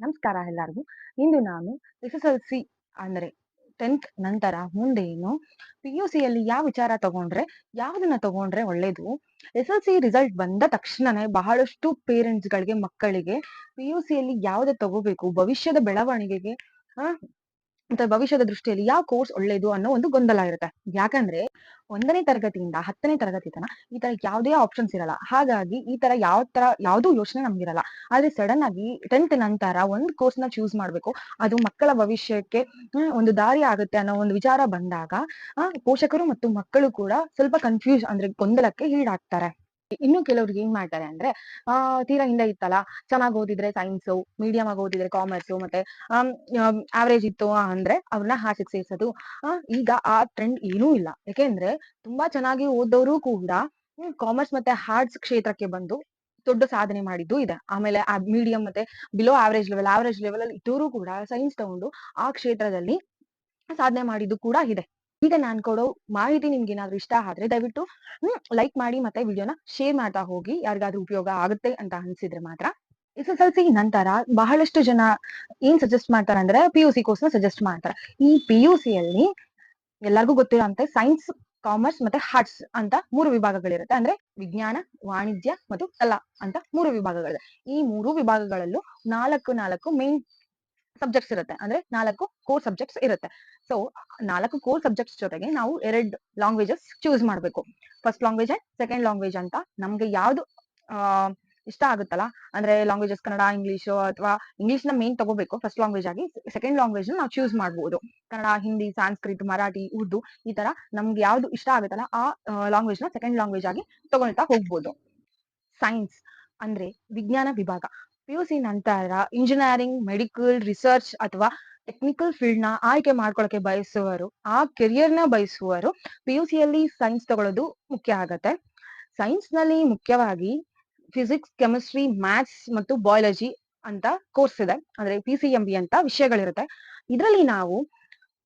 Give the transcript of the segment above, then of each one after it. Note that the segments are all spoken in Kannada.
ನಮಸ್ಕಾರ ಎಲ್ಲರಿಗೂ. ಇಂದು ನಾನು ಎಸ್ ಎಸ್ ಎಲ್ ಸಿ ಅಂದ್ರೆ ಟೆಂತ್ ನಂತರ ಮುಂದೇನು ಪಿ ಯು ಸಿಯಲ್ಲಿ ಯಾವ ವಿಚಾರ ತಗೊಂಡ್ರೆ ಯಾವ್ದನ್ನ ತಗೊಂಡ್ರೆ ಒಳ್ಳೇದು? ಎಸ್ ಎಲ್ ಸಿ ರಿಸಲ್ಟ್ ಬಂದ ತಕ್ಷಣನೇ ಬಹಳಷ್ಟು ಪೇರೆಂಟ್ಸ್ ಗಳಿಗೆ ಮಕ್ಕಳಿಗೆ ಪಿ ಯು ಸಿಯಲ್ಲಿ ಯಾವ್ದು ತಗೋಬೇಕು, ಭವಿಷ್ಯದ ಬೆಳವಣಿಗೆಗೆ ಆ ಮತ್ತೆ ಭವಿಷ್ಯದ ದೃಷ್ಟಿಯಲ್ಲಿ ಯಾವ ಕೋರ್ಸ್ ಒಳ್ಳೇದು ಅನ್ನೋ ಒಂದು ಗೊಂದಲ ಇರುತ್ತೆ. ಯಾಕಂದ್ರೆ ಒಂದನೇ ತರಗತಿಯಿಂದ ಹತ್ತನೇ ತರಗತಿ ತನ ಈ ತರ ಯಾವುದೇ ಆಪ್ಷನ್ಸ್ ಇರಲ್ಲ. ಹಾಗಾಗಿ ಈ ತರ ಯಾವ ತರ ಯಾವ್ದು ಯೋಚನೆ ನಮ್ಗಿರಲ್ಲ. ಆದ್ರೆ ಸಡನ್ ಆಗಿ ಟೆಂತ್ ನಂತರ ಒಂದ್ ಕೋರ್ಸ್ನ ಚೂಸ್ ಮಾಡ್ಬೇಕು. ಅದು ಮಕ್ಕಳ ಭವಿಷ್ಯಕ್ಕೆ ಒಂದು ದಾರಿ ಆಗುತ್ತೆ ಅನ್ನೋ ಒಂದು ವಿಚಾರ ಬಂದಾಗ ಪೋಷಕರು ಮತ್ತು ಮಕ್ಕಳು ಕೂಡ ಸ್ವಲ್ಪ ಕನ್ಫ್ಯೂಸ್ ಅಂದ್ರೆ ಗೊಂದಲಕ್ಕೆ ಈಡಾಗ್ತಾರೆ. ಇನ್ನು ಕೆಲವ್ರಿಗೆ ಏನ್ ಮಾಡ್ತಾರೆ ಅಂದ್ರೆ, ಆ, ತೀರಾ ಹಿಂದೆ ಇತ್ತಲ್ಲ, ಚೆನ್ನಾಗಿ ಓದಿದ್ರೆ ಸೈನ್ಸ್ ಮೀಡಿಯಂ ಆಗಿ ಓದಿದ್ರೆ ಕಾಮರ್ಸ್ ಮತ್ತೆ ಆವರೇಜ್ ಇತ್ತು ಅಂದ್ರೆ ಅವ್ರನ್ನ ಹಾಸಿಗೆ ಸೇರ್ಸೋದು. ಈಗ ಆ ಟ್ರೆಂಡ್ ಏನೂ ಇಲ್ಲ. ಯಾಕೆಂದ್ರೆ ತುಂಬಾ ಚೆನ್ನಾಗಿ ಓದೋರು ಕೂಡ ಕಾಮರ್ಸ್ ಮತ್ತೆ ಹಾರ್ಟ್ಸ್ ಕ್ಷೇತ್ರಕ್ಕೆ ಬಂದು ದೊಡ್ಡ ಸಾಧನೆ ಮಾಡಿದ್ದು ಇದೆ. ಆಮೇಲೆ ಮೀಡಿಯಂ ಮತ್ತೆ below average level average level ಅಲ್ಲಿ ಇದ್ದವರು ಕೂಡ ಸೈನ್ಸ್ ತಗೊಂಡು ಆ ಕ್ಷೇತ್ರದಲ್ಲಿ ಸಾಧನೆ ಮಾಡಿದ್ದು ಕೂಡ ಇದೆ. ಈಗ ನಾನ್ ಕೊಡೋ ಮಾಹಿತಿ ನಿಮ್ಗೆ ಏನಾದ್ರು ಇಷ್ಟ ಆದ್ರೆ ದಯವಿಟ್ಟು, ಹ್ಮ್ ಲೈಕ್ ಮಾಡಿ ಮತ್ತೆ ವಿಡಿಯೋನ ಶೇರ್ ಮಾಡ್ತಾ ಹೋಗಿ. ಯಾರಿಗಾದ್ರೂ ಉಪಯೋಗ ಆಗುತ್ತೆ ಅಂತ ಅನ್ಸಿದ್ರೆ ಮಾತ್ರ. ಎಸ್ ಎಸ್ ಎಲ್ ಸಿ ನಂತರ ಬಹಳಷ್ಟು ಜನ ಏನ್ ಸಜೆಸ್ಟ್ ಮಾಡ್ತಾರೆ ಅಂದ್ರೆ ಪಿ ಯು ಸಿ ಕೋರ್ಸ್ನ ಸಜೆಸ್ಟ್ ಮಾಡ್ತಾರೆ. ಈ ಪಿ ಯು ಸಿ ಅಲ್ಲಿ ಎಲ್ಲರಿಗೂ ಗೊತ್ತಿರೋಂತೆ ಸೈನ್ಸ್ ಕಾಮರ್ಸ್ ಮತ್ತೆ ಆರ್ಟ್ಸ್ ಅಂತ ಮೂರು ವಿಭಾಗಗಳಿರುತ್ತೆ. ಅಂದ್ರೆ ವಿಜ್ಞಾನ, ವಾಣಿಜ್ಯ ಮತ್ತು ಕಲಾ ಅಂತ ಮೂರು ವಿಭಾಗಗಳಿದೆ. ಈ ಮೂರು ವಿಭಾಗಗಳಲ್ಲೂ ನಾಲ್ಕು ನಾಲ್ಕು ಮೇನ್ ಸಬ್ಜೆಕ್ಟ್ಸ್ ಇರುತ್ತೆ. ಅಂದ್ರೆ ನಾಲ್ಕು ಕೋರ್ ಸಬ್ಜೆಕ್ಟ್ಸ್ ಇರುತ್ತೆ. ಸೊ ನಾಲ್ಕು ಕೋರ್ ಸಬ್ಜೆಕ್ಟ್ಸ್ ಜೊತೆಗೆ ನಾವು ಎರಡ್ ಲಾಂಗ್ವೇಜಸ್ ಚೂಸ್ ಮಾಡ್ಬೇಕು. First language and second language ಅಂತ ನಮ್ಗೆ ಯಾವ್ದು ಇಷ್ಟ ಆಗುತ್ತಲ್ಲ? ಅಂದ್ರೆ ಲಾಂಗ್ವೇಜಸ್ ಕನ್ನಡ ಇಂಗ್ಲಿಷ್ ಅಥವಾ ಇಂಗ್ಲಿಷ್ನ ಮೇನ್ ತಗೋಬೇಕು. ಫಸ್ಟ್ ಲ್ಯಾಂಗ್ವೇಜ್ ಆಗಿ ಸೆಕೆಂಡ್ ಲ್ಯಾಂಗ್ವೇಜ್ ನಾವು ಚೂಸ್ ಮಾಡಬಹುದು ಕನ್ನಡ, ಹಿಂದಿ ಸಾಂಸ್ಕೃತ್ ಮರಾಠಿ ಉರ್ದು ಈ ತರ ನಮ್ಗೆ ಯಾವ್ದು ಇಷ್ಟ ಆಗುತ್ತಲ್ಲ, ಆ ಲ್ಯಾಂಗ್ವೇಜ್ನ ಸೆಕೆಂಡ್ ಲ್ಯಾಂಗ್ವೇಜ್ ಆಗಿ ತಗೊಳ್ತಾ ಹೋಗ್ಬೋದು. ಸೈನ್ಸ್ ಅಂದ್ರೆ ವಿಜ್ಞಾನ ವಿಭಾಗ. ಪಿ ಯು ಸಿ ನಂತರ ಇಂಜಿನಿಯರಿಂಗ್ ಮೆಡಿಕಲ್ ರಿಸರ್ಚ್ ಅಥವಾ ಟೆಕ್ನಿಕಲ್ ಫೀಲ್ಡ್ನ ಆಯ್ಕೆ ಮಾಡ್ಕೊಳಕ್ಕೆ ಬಯಸುವವರು ಆ ಕೆರಿಯರ್ನ ಬಯಸುವವರು ಪಿ ಯು ಸಿಯಲ್ಲಿ ಸೈನ್ಸ್ ತಗೊಳ್ಳೋದು ಮುಖ್ಯ ಆಗತ್ತೆ. ಸೈನ್ಸ್ನಲ್ಲಿ ಮುಖ್ಯವಾಗಿ ಫಿಸಿಕ್ಸ್ ಕೆಮಿಸ್ಟ್ರಿ ಮ್ಯಾಥ್ಸ್ ಮತ್ತು ಬಯಾಲಜಿ ಅಂತ ಕೋರ್ಸ್ ಇದೆ. ಅಂದ್ರೆ ಪಿ ಸಿ ಎಂ ಬಿ ಅಂತ ವಿಷಯಗಳಿರುತ್ತೆ. ಇದರಲ್ಲಿ ನಾವು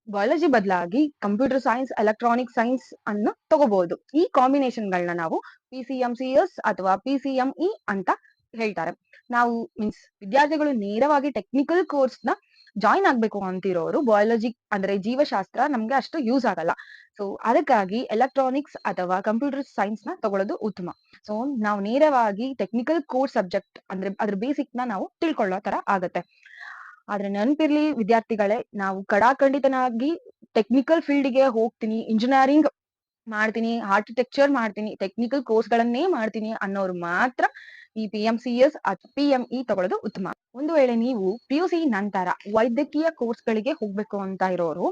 ಬಯಾಲಜಿ ಬದಲಾಗಿ ಕಂಪ್ಯೂಟರ್ ಸೈನ್ಸ್ ಎಲೆಕ್ಟ್ರಾನಿಕ್ ಸೈನ್ಸ್ ಅನ್ನು ತಗೋಬಹುದು ಈ ಕಾಂಬಿನೇಷನ್ ಗಳನ್ನ ನಾವು P C M C S ಅಥವಾ ಪಿ ಸಿ ಎಂ ಇ ಅಂತ ಹೇಳ್ತಾರೆ. ನಾವು ಮೀನ್ಸ್ ವಿದ್ಯಾರ್ಥಿಗಳು ನೇರವಾಗಿ ಟೆಕ್ನಿಕಲ್ ಕೋರ್ಸ್ನ ಜಾಯಿನ್ ಆಗ್ಬೇಕು ಅಂತಿರೋರು ಬಯಾಲಜಿ ಅಂದ್ರೆ ಜೀವಶಾಸ್ತ್ರ ನಮ್ಗೆ ಅಷ್ಟು ಯೂಸ್ ಆಗಲ್ಲ. ಸೊ ಅದಕ್ಕಾಗಿ ಎಲೆಕ್ಟ್ರಾನಿಕ್ಸ್ ಅಥವಾ ಕಂಪ್ಯೂಟರ್ ಸೈನ್ಸ್ನ ತಗೊಳ್ಳೋದು ಉತ್ತಮ. ಸೊ ನಾವು ನೇರವಾಗಿ ಟೆಕ್ನಿಕಲ್ ಕೋರ್ಸ್ ಸಬ್ಜೆಕ್ಟ್ ಅಂದ್ರೆ ಅದ್ರ ಬೇಸಿಕ್ನ ನಾವು ತಿಳ್ಕೊಳ್ಳೋ ತರ ಆಗತ್ತೆ. ಆದ್ರೆ ನೆನಪಿರ್ಲಿ ವಿದ್ಯಾರ್ಥಿಗಳೇ, ನಾವು ಕಡಾಖಂಡಿತನಾಗಿ ಟೆಕ್ನಿಕಲ್ ಫೀಲ್ಡ್ಗೆ ಹೋಗ್ತೀನಿ ಇಂಜಿನಿಯರಿಂಗ್ ಮಾಡ್ತೀನಿ ಆರ್ಕಿಟೆಕ್ಚರ್ ಮಾಡ್ತೀನಿ ಟೆಕ್ನಿಕಲ್ ಕೋರ್ಸ್ ಗಳನ್ನೇ ಮಾಡ್ತೀನಿ ಅನ್ನೋರು ಮಾತ್ರ ಈ ಪಿ ಎಂ ಇ ತಗೊಳ್ಳೋದು ಉತ್ತಮ. ಒಂದು ವೇಳೆ ನೀವು ಪಿ ಯು ಸಿ ನಂತರ ವೈದ್ಯಕೀಯ ಕೋರ್ಸ್ ಗಳಿಗೆ ಹೋಗ್ಬೇಕು ಅಂತ ಇರೋರು,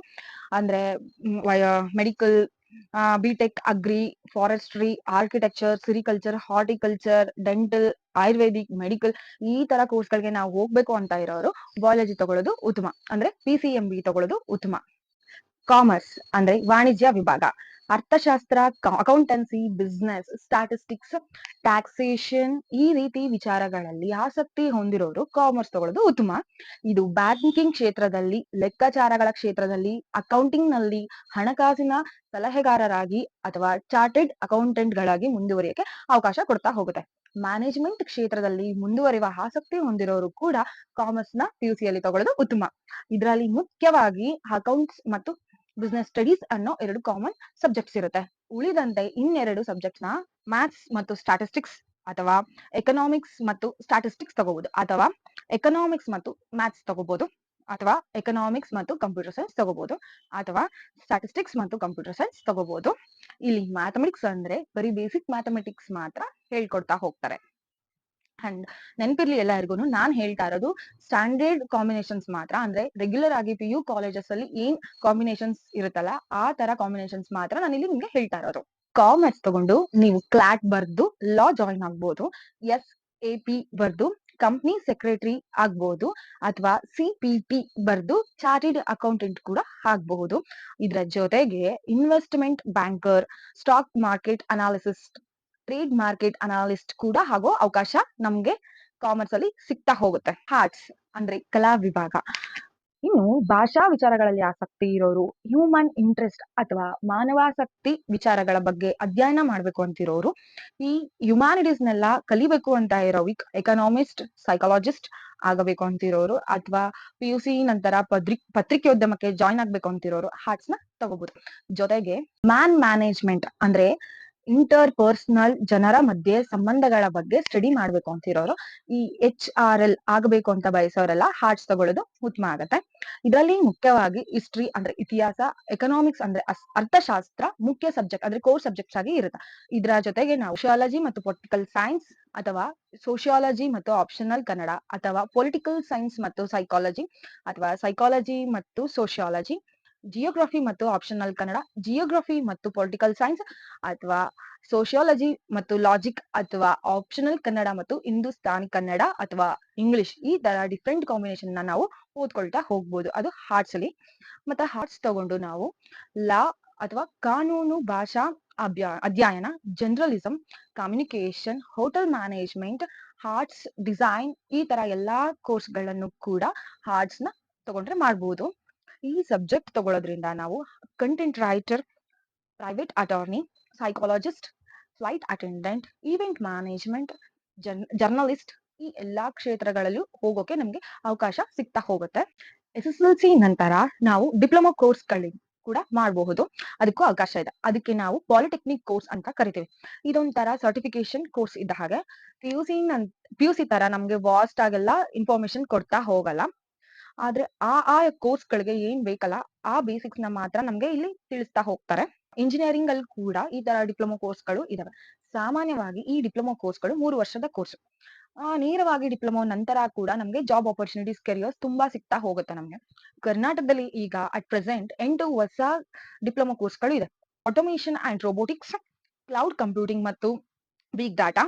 ಅಂದ್ರೆ medical B Tech agri forestry architecture sericulture horticulture dental Ayurvedic medical ಈ ತರ ಕೋರ್ಸ್ ಗಳಿಗೆ ನಾವು ಹೋಗ್ಬೇಕು ಅಂತ ಇರೋರು ಬಯಾಲಜಿ ತಗೊಳ್ಳೋದು ಉತ್ತಮ. ಅಂದ್ರೆ ಪಿ ಸಿ ಎಂ ಬಿ ತಗೊಳ್ಳೋದು ಉತ್ತಮ. ಕಾಮರ್ಸ್ ಅಂದ್ರೆ ವಾಣಿಜ್ಯ ವಿಭಾಗ. ಅರ್ಥಶಾಸ್ತ್ರ ಅಕೌಂಟೆನ್ಸಿ ಬಿಸ್ನೆಸ್ ಸ್ಟಾಟಿಸ್ಟಿಕ್ಸ್ ಟ್ಯಾಕ್ಸೇಷನ್ ಈ ರೀತಿ ವಿಚಾರಗಳಲ್ಲಿ ಆಸಕ್ತಿ ಹೊಂದಿರೋರು ಕಾಮರ್ಸ್ ತಗೊಳ್ಳೋದು ಉತ್ತಮ. ಇದು ಬ್ಯಾಂಕಿಂಗ್ ಕ್ಷೇತ್ರದಲ್ಲಿ, ಲೆಕ್ಕಾಚಾರಗಳ ಕ್ಷೇತ್ರದಲ್ಲಿ ಅಕೌಂಟಿಂಗ್ನಲ್ಲಿ ಹಣಕಾಸಿನ ಸಲಹೆಗಾರರಾಗಿ ಅಥವಾ ಚಾರ್ಟೆಡ್ ಅಕೌಂಟೆಂಟ್ ಗಳಾಗಿ ಮುಂದುವರಿಯಕ್ಕೆ ಅವಕಾಶ ಕೊಡ್ತಾ ಹೋಗುತ್ತೆ. ಮ್ಯಾನೇಜ್ಮೆಂಟ್ ಕ್ಷೇತ್ರದಲ್ಲಿ ಮುಂದುವರಿಯುವ ಆಸಕ್ತಿ ಹೊಂದಿರೋರು ಕೂಡ ಕಾಮರ್ಸ್ನ ಪಿ ಯು ಯಲ್ಲಿ ತಗೊಳ್ಳೋದು ಉತ್ತಮ. ಇದರಲ್ಲಿ ಮುಖ್ಯವಾಗಿ ಅಕೌಂಟ್ಸ್ ಮತ್ತು ಬಿಸ್ನೆಸ್ ಸ್ಟಡೀಸ್ ಅನ್ನೋ ಎರಡು ಕಾಮನ್ ಸಬ್ಜೆಕ್ಟ್ಸ್ ಇರುತ್ತೆ. ಉಳಿದಂತೆ ಇನ್ನೆರಡು ಸಬ್ಜೆಕ್ಟ್ಸ್ನ ಮ್ಯಾಥ್ಸ್ ಮತ್ತು ಸ್ಟಾಟಿಸ್ಟಿಕ್ಸ್ ಅಥವಾ ಎಕನಾಮಿಕ್ಸ್ ಮತ್ತು ಸ್ಟಾಟಿಸ್ಟಿಕ್ಸ್ ತಗೋಬಹುದು ಅಥವಾ ಎಕನಾಮಿಕ್ಸ್ ಮತ್ತು ಮ್ಯಾಥ್ಸ್ ತಗೋಬಹುದು ಅಥವಾ ಎಕನಾಮಿಕ್ಸ್ ಮತ್ತು ಕಂಪ್ಯೂಟರ್ ಸೈನ್ಸ್ ತಗೋಬಹುದು ಅಥವಾ ಸ್ಟಾಟಿಸ್ಟಿಕ್ಸ್ ಮತ್ತು ಕಂಪ್ಯೂಟರ್ ಸೈನ್ಸ್ ತಗೋಬಹುದು ಇಲ್ಲಿ ಮ್ಯಾಥಮೆಟಿಕ್ಸ್ ಅಂದ್ರೆ ಬರೀ ಬೇಸಿಕ್ ಮ್ಯಾಥಮೆಟಿಕ್ಸ್ ಮಾತ್ರ ಹೇಳ್ಕೊಡ್ತಾ ಹೋಗ್ತಾರೆ. ಅಂಡ್ ನೆನಪಿರ್ಲಿ ಎಲ್ಲರಿಗೂ ನಾನ್ ಹೇಳ್ತಾ ಇರೋದು ಸ್ಟ್ಯಾಂಡರ್ಡ್ ಕಾಂಬಿನೇಷನ್ಸ್ ಮಾತ್ರ, ಅಂದ್ರೆ ರೆಗ್ಯುಲರ್ ಆಗಿ ಪಿ ಯು ಕಾಲೇಜಸ್ ಅಲ್ಲಿ ಏನ್ ಕಾಂಬಿನೇಷನ್ಸ್ ಇರುತ್ತಲ್ಲ ಆ ತರ ಕಾಂಬಿನೇಷನ್ಸ್ ಮಾತ್ರ ನಾನು ಇಲ್ಲಿ ನಿಮ್ಗೆ ಹೇಳ್ತಾ ಇರೋದು. ಕಾಮರ್ಸ್ ತಗೊಂಡು ನೀವು ಕ್ಲಾಟ್ ಬರ್ದು ಲಾ ಜಾಯಿನ್ ಆಗ್ಬೋದು ಎಸ್ ಎ ಪಿ ಬರ್ದು ಕಂಪ್ನಿ ಸೆಕ್ರೆಟರಿ ಆಗ್ಬಹುದು ಅಥವಾ ಸಿ ಪಿ ಬರ್ದು ಚಾರ್ಟೆಡ್ ಅಕೌಂಟೆಂಟ್ ಕೂಡ ಆಗ್ಬಹುದು ಇದರ ಜೊತೆಗೆ investment banker stock market analyst trade market analyst ಕೂಡ ಹಾಗೂ ಅವಕಾಶ ನಮ್ಗೆ ಕಾಮರ್ಸ್ ಅಲ್ಲಿ ಸಿಗ್ತಾ ಹೋಗುತ್ತೆ. ಆರ್ಟ್ಸ್ ಅಂದ್ರೆ ಕಲಾ ವಿಭಾಗ. ಇನ್ನು ಭಾಷಾ ವಿಚಾರಗಳಲ್ಲಿ ಆಸಕ್ತಿ ಇರೋರು ಹ್ಯೂಮನ್ ಇಂಟ್ರೆಸ್ಟ್ ಅಥವಾ ಮಾನವಾಸಕ್ತಿ ವಿಚಾರಗಳ ಬಗ್ಗೆ ಅಧ್ಯಯನ ಮಾಡ್ಬೇಕು ಅಂತಿರೋರು, ಈ ಹ್ಯುಮ್ಯಾನಿಟೀಸ್ನೆಲ್ಲ ಕಲಿಬೇಕು ಅಂತ ಇರೋ ಎಕನಾಮಿಸ್ಟ್ ಸೈಕಾಲಜಿಸ್ಟ್ ಆಗಬೇಕು ಅಂತಿರೋರು, ಅಥವಾ ಪಿ ಯು ಸಿ ನಂತರ ಪತ್ರಿ ಪತ್ರಿಕೋದ್ಯಮಕ್ಕೆ ಜಾಯ್ನ್ ಆಗ್ಬೇಕು ಅಂತಿರೋರು ಹಾರ್ಟ್ಸ್ನ ತಗೋಬಹುದು ಜೊತೆಗೆ ಮ್ಯಾನ್ ಮ್ಯಾನೇಜ್ಮೆಂಟ್ ಅಂದ್ರೆ ಇಂಟರ್ ಪರ್ಸನಲ್ ಜನರ ಮಧ್ಯೆ ಸಂಬಂಧಗಳ ಬಗ್ಗೆ ಸ್ಟಡಿ ಮಾಡ್ಬೇಕು ಅಂತಿರೋರು. ಈ ಎಚ್ ಆರ್ ಎಲ್ ಆಗಬೇಕು ಅಂತ ಬಯಸೋರೆಲ್ಲ ಹಾರ್ಟ್ಸ್ ತಗೊಳ್ಳೋದು ಉತ್ತಮ ಆಗತ್ತೆ. ಇದರಲ್ಲಿ ಮುಖ್ಯವಾಗಿ ಹಿಸ್ಟ್ರಿ ಅಂದ್ರೆ ಇತಿಹಾಸ ಎಕನಾಮಿಕ್ಸ್ ಅಂದ್ರೆ ಅರ್ಥಶಾಸ್ತ್ರ ಮುಖ್ಯ ಸಬ್ಜೆಕ್ಟ್ ಅಂದ್ರೆ ಕೋರ್ ಸಬ್ಜೆಕ್ಟ್ಸ್ ಆಗಿ ಇರುತ್ತೆ. ಇದರ ಜೊತೆಗೆ ನಾವು ಸೋಶಿಯಾಲಜಿ ಮತ್ತು ಪೊಲಿಟಿಕಲ್ ಸೈನ್ಸ್ ಅಥವಾ ಸೋಶಿಯಾಲಜಿ ಮತ್ತು ಆಪ್ಷನಲ್ ಕನ್ನಡ ಅಥವಾ ಪೊಲಿಟಿಕಲ್ ಸೈನ್ಸ್ ಮತ್ತು ಸೈಕಾಲಜಿ ಅಥವಾ ಸೈಕಾಲಜಿ ಮತ್ತು ಸೋಶಿಯಾಲಜಿ ಜಿಯೋಗ್ರಫಿ ಮತ್ತು ಆಪ್ಷನಲ್ ಕನ್ನಡ ಜಿಯೋಗ್ರಫಿ ಮತ್ತು ಪೊಲಿಟಿಕಲ್ ಸೈನ್ಸ್ ಅಥವಾ ಸೋಶಿಯಾಲಜಿ ಮತ್ತು ಲಾಜಿಕ್ ಅಥವಾ ಆಪ್ಷನಲ್ ಕನ್ನಡ ಮತ್ತು ಹಿಂದೂಸ್ತಾನ್ ಕನ್ನಡ ಅಥವಾ ಇಂಗ್ಲಿಷ್ ಈ ತರ ಡಿಫ್ರೆಂಟ್ ಕಾಂಬಿನೇಷನ್ ನಾವು ಓದ್ಕೊಳ್ತಾ ಹೋಗ್ಬೋದು. ಅದು ಹಾರ್ಟ್ಸ್ ಅಲ್ಲಿ. ಮತ್ತೆ ಹಾರ್ಟ್ಸ್ ತಗೊಂಡು ನಾವು ಲಾ ಅಥವಾ ಕಾನೂನು, ಭಾಷಾ ಅಭ್ಯ, ಅಧ್ಯಯನ journalism communication hotel management arts design ಈ ತರ ಎಲ್ಲಾ ಕೋರ್ಸ್ಗಳನ್ನು ಕೂಡ ಹಾರ್ಟ್ಸ್ನ ತಗೊಂಡ್ರೆ ಮಾಡ್ಬೋದು. ಈ ಸಬ್ಜೆಕ್ಟ್ ತಗೊಳ್ಳೋದ್ರಿಂದ ನಾವು content writer private attorney psychologist flight attendant event management ಜರ್ನ್ journalist ಈ ಎಲ್ಲಾ ಕ್ಷೇತ್ರಗಳಲ್ಲೂ ಹೋಗೋಕೆ ನಮ್ಗೆ ಅವಕಾಶ ಸಿಗ್ತಾ ಹೋಗುತ್ತೆ. ಎಸ್ ಎಸ್ ಎಲ್ ಸಿ ನಂತರ ನಾವು ಡಿಪ್ಲೊಮಾ ಕೋರ್ಸ್ ಕೂಡ ಮಾಡಬಹುದು. ಅದಕ್ಕೂ ಅವಕಾಶ ಇದೆ. ಅದಕ್ಕೆ ನಾವು ಪಾಲಿಟೆಕ್ನಿಕ್ ಕೋರ್ಸ್ ಅಂತ ಕರಿತೀವಿ. ಇದೊಂಥರ ಸರ್ಟಿಫಿಕೇಶನ್ ಕೋರ್ಸ್ ಇದ್ದ ಹಾಗೆ. P U C P U C ತರ ನಮ್ಗೆ ವಾಸ್ಟ್ ಆಗೆಲ್ಲ ಇನ್ಫಾರ್ಮೇಶನ್ ಕೊಡ್ತಾ ಹೋಗಲ್ಲ. ಆದ್ರೆ ಆ ಆ ಕೋರ್ಸ್ ಗಳಿಗೆ ಏನ್ ಬೇಕಲ್ಲ, ಆ ಬೇಸಿಕ್ಸ್ನ ಮಾತ್ರ ನಮ್ಗೆ ಇಲ್ಲಿ ತಿಳಿಸ್ತಾ ಹೋಗ್ತಾರೆ. ಇಂಜಿನಿಯರಿಂಗ್ ಅಲ್ಲಿ ಕೂಡ ಈ ತರ ಡಿಪ್ಲೊಮಾ ಕೋರ್ಸ್ಗಳು ಇದಾವೆ. ಸಾಮಾನ್ಯವಾಗಿ ಈ ಡಿಪ್ಲೊಮಾ ಕೋರ್ಸ್ಗಳು ಮೂರು ವರ್ಷದ ಕೋರ್ಸ್ ಆ, ನೇರವಾಗಿ ಡಿಪ್ಲೊಮಾ ನಂತರ ಕೂಡ ನಮ್ಗೆ ಜಾಬ್ ಆಪರ್ಚುನಿಟೀಸ್ ಕೆರಿಯರ್ಸ್ ತುಂಬಾ ಸಿಗ್ತಾ ಹೋಗುತ್ತೆ ನಮ್ಗೆ. ಕರ್ನಾಟಕದಲ್ಲಿ ಈಗ ಅಟ್ ಪ್ರೆಸೆಂಟ್ ಎಂಟು ಹೊಸ ಡಿಪ್ಲೊಮಾ ಕೋರ್ಸ್ಗಳು ಇದೆ automation and robotics cloud computing ಮತ್ತು big data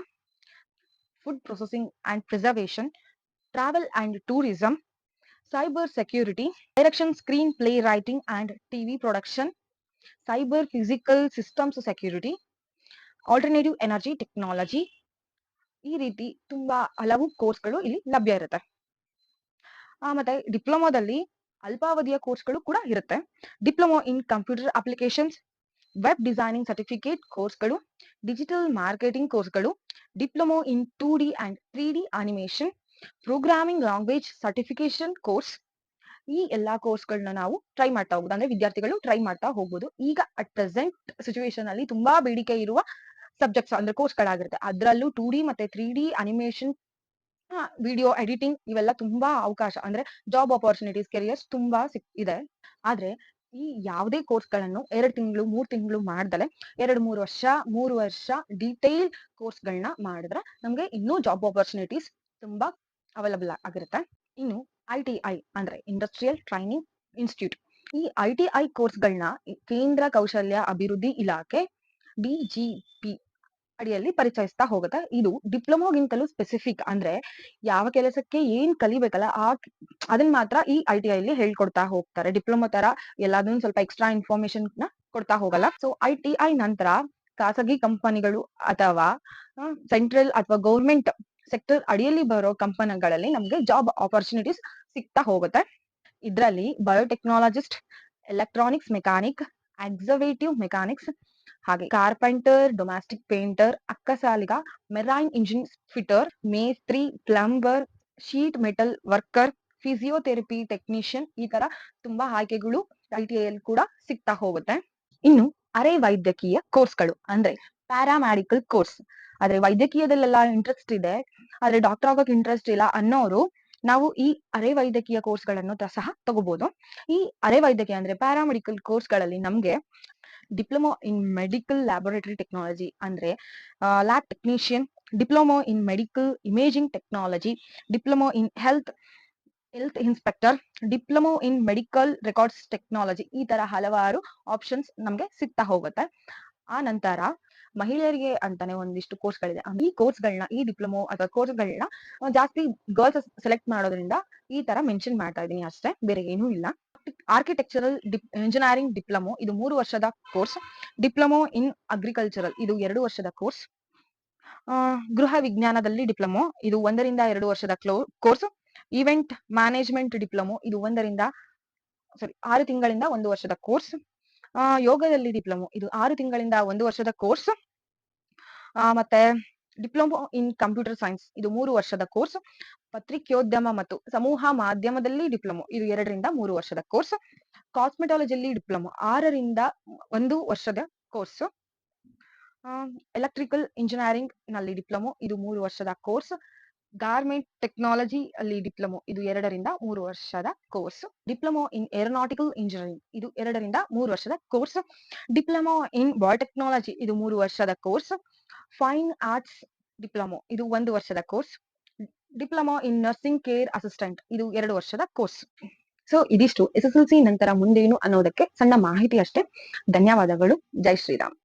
food processing and preservation travel and tourism cyber security, direction screen play writing and TV production, cyber physical systems security, alternative energy technology ಈ ರೀತಿ ತುಂಬಾ ಹಲವು ಕೋರ್ಸ್ಗಳು ಇಲ್ಲಿ ಲಭ್ಯ ಇರುತ್ತೆ. ಮತ್ತೆ ಡಿಪ್ಲೊಮಾದಲ್ಲಿ ಅಲ್ಪಾವಧಿಯ ಕೋರ್ಸ್ಗಳು ಕೂಡ ಇರುತ್ತೆ. Diploma in computer applications web designing certificate ಕೋರ್ಸ್ಗಳು ಡಿಜಿಟಲ್ ಮಾರ್ಕೆಟಿಂಗ್ ಕೋರ್ಸ್ಗಳು diploma in two D and three D animation programming language certification course ಈ ಎಲ್ಲಾ ಕೋರ್ಸ್ಗಳನ್ನ ನಾವು ಟ್ರೈ ಮಾಡ್ತಾ ಹೋಗ್ಬೋದು. ಅಂದ್ರೆ ವಿದ್ಯಾರ್ಥಿಗಳು ಟ್ರೈ ಮಾಡ್ತಾ ಹೋಗ್ಬೋದು. ಈಗ ಅಟ್ ಪ್ರೆಸೆಂಟ್ ಸಿಚುವೇಶನ್ ಅಲ್ಲಿ ತುಂಬಾ ಬೇಡಿಕೆ ಇರುವ ಸಬ್ಜೆಕ್ಟ್ಸ್ ಅಂದ್ರೆ ಕೋರ್ಸ್ಗಳಾಗಿರುತ್ತೆ ಅದರಲ್ಲೂ ಟೂ ಡಿ ಮತ್ತೆ three D animation video editing ಇವೆಲ್ಲ ತುಂಬಾ ಅವಕಾಶ. ಅಂದ್ರೆ ಜಾಬ್ ಆಪರ್ಚುನಿಟೀಸ್ ಕೆರಿಯರ್ಸ್ ತುಂಬಾ ಸಿಕ್, ಇದೆ. ಆದ್ರೆ ಈ ಯಾವುದೇ ಕೋರ್ಸ್ಗಳನ್ನು ಎರಡು ತಿಂಗಳು, ಮೂರ್ ತಿಂಗಳು ಮಾಡ್ದಲೆ ಎರಡು, ಮೂರು ವರ್ಷ ಮೂರು ವರ್ಷ ಡಿಟೈಲ್ ಕೋರ್ಸ್ಗಳನ್ನ ಮಾಡಿದ್ರೆ ನಮ್ಗೆ ಇನ್ನೂ ಜಾಬ್ ಆಪರ್ಚುನಿಟೀಸ್ ತುಂಬಾ ಅವೈಲಬಲ್ ಆಗಿರುತ್ತೆ. ಇನ್ನು ಐ ಟಿ ಐ ಅಂದ್ರೆ ಇಂಡಸ್ಟ್ರಿಯಲ್ ಟ್ರೈನಿಂಗ್ ಇನ್ಸ್ಟಿಟ್ಯೂಟ್ ಈ ಐ ಟಿ ಐ ಕೋರ್ಸ್ಗಳನ್ನ ಕೇಂದ್ರ ಕೌಶಲ್ಯ ಅಭಿವೃದ್ಧಿ ಇಲಾಖೆ ಡಿಜಿಪಿ ಅಡಿಯಲ್ಲಿ ಪರಿಚಯಿಸ್ತಾ ಹೋಗುತ್ತೆ. ಇದು ಡಿಪ್ಲೊಮೋಗಿಂತಲೂ ಸ್ಪೆಸಿಫಿಕ್ ಅಂದ್ರೆ ಯಾವ ಕೆಲಸಕ್ಕೆ ಏನ್ ಕಲಿಬೇಕಲ್ಲ ಆ ಅದನ್ನ ಮಾತ್ರ ಈ ಐ ಟಿ ಐಲಿ ಹೇಳ್ಕೊಡ್ತಾ ಹೋಗ್ತಾರೆ. ಡಿಪ್ಲೊಮಾ ತರ ಎಲ್ಲಾದ್ರೂ ಸ್ವಲ್ಪ ಎಕ್ಸ್ಟ್ರಾ ಇನ್ಫಾರ್ಮೇಶನ್ನ ಕೊಡ್ತಾ ಹೋಗಲ್ಲ. ಸೊ ಐ ಟಿ ಐ ನಂತರ ಖಾಸಗಿ ಕಂಪನಿಗಳು ಅಥವಾ ಸೆಂಟ್ರಲ್ ಅಥವಾ ಗೌರ್ಮೆಂಟ್ ಸೆಕ್ಟರ್ ಅಡಿಯಲ್ಲಿ ಬರೋ ಕಂಪನಿಗಳಲ್ಲಿ ನಮ್ಗೆ ಜಾಬ್ ಆಪರ್ಚುನಿಟೀಸ್ ಸಿಗ್ತಾ ಹೋಗುತ್ತೆ. ಇದರಲ್ಲಿ biotechnologist electronics mechanic excavative mechanics ಹಾಗೆ ಕಾರ್ಪೆಂಟರ್ ಡೊಮ್ಯಾಸ್ಟಿಕ್ ಪೇಂಟರ್ ಅಕ್ಕಸಾಲಿಗ ಮೆರೈನ್ ಇಂಜಿನ್ ಫಿಟರ್ ಮೇಸ್ತ್ರಿ plumber sheet metal worker physiotherapy technician ಈ ತರ ತುಂಬಾ ಆಯ್ಕೆಗಳು ಐ ಟಿ ಐ ಕೂಡ ಸಿಗ್ತಾ ಹೋಗುತ್ತೆ. ಇನ್ನು ಅರೆ ವೈದ್ಯಕೀಯ ಕೋರ್ಸ್ಗಳು ಅಂದ್ರೆ ಪ್ಯಾರಾಮೆಡಿಕಲ್ ಕೋರ್ಸ್ ಆದ್ರೆ ವೈದ್ಯಕೀಯದಲ್ಲೆಲ್ಲ ಇಂಟ್ರೆಸ್ಟ್ ಇದೆ, ಆದ್ರೆ ಡಾಕ್ಟರ್ ಆಗೋಕ್ ಇಂಟ್ರೆಸ್ಟ್ ಇಲ್ಲ ಅನ್ನೋರು ನಾವು ಈ ಅರೆ ವೈದ್ಯಕೀಯ ಕೋರ್ಸ್ಗಳನ್ನು ಸಹ ತಗೋಬಹುದು ಈ ಅರೆ ವೈದ್ಯಕೀಯ ಅಂದ್ರೆ ಪ್ಯಾರಾಮೆಡಿಕಲ್ ಕೋರ್ಸ್ಗಳಲ್ಲಿ ನಮ್ಗೆ diploma in medical laboratory technology ಅಂದ್ರೆ lab technician diploma in medical imaging technology diploma in health health inspector diploma in medical records technology ಈ ತರ ಹಲವಾರು ಆಪ್ಷನ್ಸ್ ನಮ್ಗೆ ಸಿಗ್ತಾ ಹೋಗುತ್ತೆ. ಆ ನಂತರ ಮಹಿಳೆಯರಿಗೆ ಅಂತಾನೆ ಒಂದಿಷ್ಟು ಕೋರ್ಸ್ ಕೋರ್ಸ್ಗಳಿದೆ ಈ ಕೋರ್ಸ್ಗಳನ್ನ ಈ ಡಿಪ್ಲೊಮೊ ಅಥವಾ ಕೋರ್ಸ್ಗಳನ್ನ ಜಾಸ್ತಿ ಗರ್ಲ್ಸ್ ಸೆಲೆಕ್ಟ್ ಮಾಡೋದ್ರಿಂದ ಈ ತರ ಮೆನ್ಷನ್ ಮಾಡ್ತಾ ಇದೀನಿ ಅಷ್ಟೇ, ಬೇರೆ ಏನೂ ಇಲ್ಲ. ಆರ್ಕಿಟೆಕ್ಚರಲ್ ಇಂಜಿನಿಯರಿಂಗ್ ಡಿಪ್ಲೊಮೊ ಇದು ಮೂರು ವರ್ಷದ ಕೋರ್ಸ್ ಡಿಪ್ಲೊಮೊ ಇನ್ ಅಗ್ರಿಕಲ್ಚರಲ್ ಇದು ಎರಡು ವರ್ಷದ ಕೋರ್ಸ್ ಗೃಹ ವಿಜ್ಞಾನದಲ್ಲಿ ಡಿಪ್ಲೊಮೊ ಇದು ಒಂದರಿಂದ ಎರಡು ವರ್ಷದ ಕೋರ್ಸ್ ಇವೆಂಟ್ ಮ್ಯಾನೇಜ್ಮೆಂಟ್ ಡಿಪ್ಲೊಮೊ ಇದು ಒಂದರಿಂದ ಸಾರಿ ಆರು ತಿಂಗಳಿಂದ ಒಂದು ವರ್ಷದ ಕೋರ್ಸ್ ಯೋಗದಲ್ಲಿ ಡಿಪ್ಲೊಮೊ. ಇದು ಆರು ತಿಂಗಳಿಂದ ಒಂದು ವರ್ಷದ ಕೋರ್ಸ್. ಮತ್ತೆ ಡಿಪ್ಲೊಮೊ ಇನ್ ಕಂಪ್ಯೂಟರ್ ಸೈನ್ಸ್. ಇದು ಮೂರು ವರ್ಷದ ಕೋರ್ಸ್. ಪತ್ರಿಕೋದ್ಯಮ ಮತ್ತು ಸಮೂಹ ಮಾಧ್ಯಮದಲ್ಲಿ ಡಿಪ್ಲೊಮೊ. ಇದು ಎರಡರಿಂದ ಮೂರು ವರ್ಷದ ಕೋರ್ಸ್. ಕಾಸ್ಮೆಟಾಲಜಿಯಲ್ಲಿ ಡಿಪ್ಲೊಮೊ. ಆರರಿಂದ ಒಂದು ವರ್ಷದ ಕೋರ್ಸ್. ಎಲೆಕ್ಟ್ರಿಕಲ್ ಇಂಜಿನಿಯರಿಂಗ್ನಲ್ಲಿ ಡಿಪ್ಲೊಮೊ. ಇದು ಮೂರು ವರ್ಷದ ಕೋರ್ಸ್. ಗಾರ್ಮೆಂಟ್ ಟೆಕ್ನಾಲಜಿ ಅಲ್ಲಿ ಡಿಪ್ಲೊಮೊ, ಇದು ಎರಡರಿಂದ ಮೂರು ವರ್ಷದ course. Diploma in aeronautical engineering, ಇದು ಎರಡರಿಂದ ಮೂರು ವರ್ಷದ ಕೋರ್ಸ್. ಡಿಪ್ಲೊಮೊ ಇನ್ ಬಯೋಟೆಕ್ನಾಲಜಿ, ಇದು ಮೂರು ವರ್ಷದ ಕೋರ್ಸ್. ಫೈನ್ ಆರ್ಟ್ಸ್ ಡಿಪ್ಲೊಮೊ, ಇದು ಒಂದು ವರ್ಷದ course. Diploma in nursing care assistant, ಇದು ಎರಡು ವರ್ಷದ ಕೋರ್ಸ್. ಸೊ, ಇದಿಷ್ಟು. ಎಸ್ ಎಸ್ ಎಲ್ ಸಿ ನಂತರ ಮುಂದೇನು ಅನ್ನೋದಕ್ಕೆ ಸಣ್ಣ ಮಾಹಿತಿ ಅಷ್ಟೇ. ಧನ್ಯವಾದಗಳು. ಜೈ ಶ್ರೀರಾಮ್.